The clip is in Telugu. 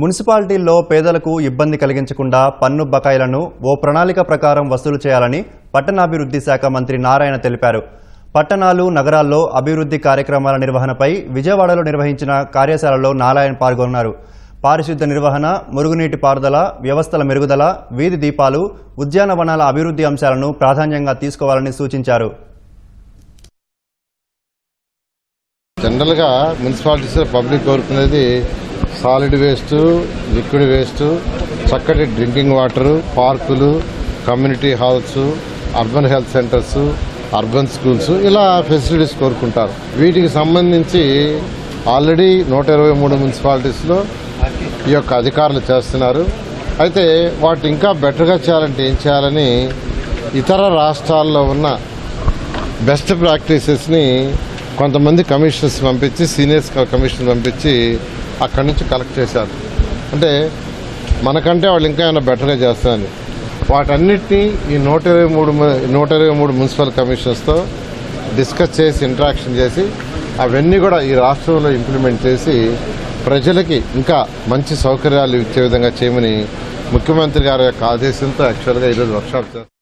మున్సిపాలిటీల్లో పేదలకు ఇబ్బంది కలిగించకుండా పన్ను బకాయిలను ఓ ప్రణాళిక ప్రకారం వసూలు చేయాలని పట్టణాభివృద్ధి శాఖ మంత్రి నారాయణ తెలిపారు. పట్టణాలు నగరాల్లో అభివృద్ధి కార్యక్రమాల నిర్వహణపై విజయవాడలో నిర్వహించిన కార్యశాలలో నారాయణ పాల్గొన్నారు. పారిశుద్ధ నిర్వహణ మురుగునీటి పారుదల వ్యవస్థల మెరుగుదల వీధి దీపాలు ఉద్యానవనాల అభివృద్ధి అంశాలను ప్రాధాన్యంగా తీసుకోవాలని సూచించారు. జనరల్గా మున్సిపాలిటీస్ పబ్లిక్ కోరుకునేది సాలిడ్ వేస్ట్ లిక్విడ్ వేస్ట్ చక్కటి డ్రింకింగ్ వాటర్ పార్కులు community halls urban health centres urban schools ఇలా ఫెసిలిటీస్ కోరుకుంటారు. వీటికి సంబంధించి ఆల్రెడీ నూట ఇరవై మూడు మున్సిపాలిటీస్లో ఈ యొక్క అధికారులు చేస్తున్నారు. అయితే వాటి ఇంకా బెటర్గా చేయాలంటే ఏం చేయాలని ఇతర రాష్ట్రాల్లో ఉన్న బెస్ట్ ప్రాక్టీసెస్ని కొంతమంది కమిషనర్స్ పంపించి సీనియర్స్ కమిషనర్ పంపించి అక్కడి నుంచి కలెక్ట్ చేశారు. అంటే మనకంటే వాళ్ళు ఇంకా ఏమైనా బెటర్గా చేస్తారని. వాటన్నిటినీ ఈ నూట ఇరవై మూడు నూట ఇరవై మూడు మున్సిపల్ కమిషన్స్తో డిస్కస్ చేసి ఇంటరాక్షన్ చేసి అవన్నీ కూడా ఈ రాష్ట్రంలో ఇంప్లిమెంట్ చేసి ప్రజలకి ఇంకా మంచి సౌకర్యాలు ఇచ్చే విధంగా చేయమని ముఖ్యమంత్రి గారి యొక్క ఆదేశంతో యాక్చువల్గా ఈరోజు వర్క్షాప్ చేస్తారు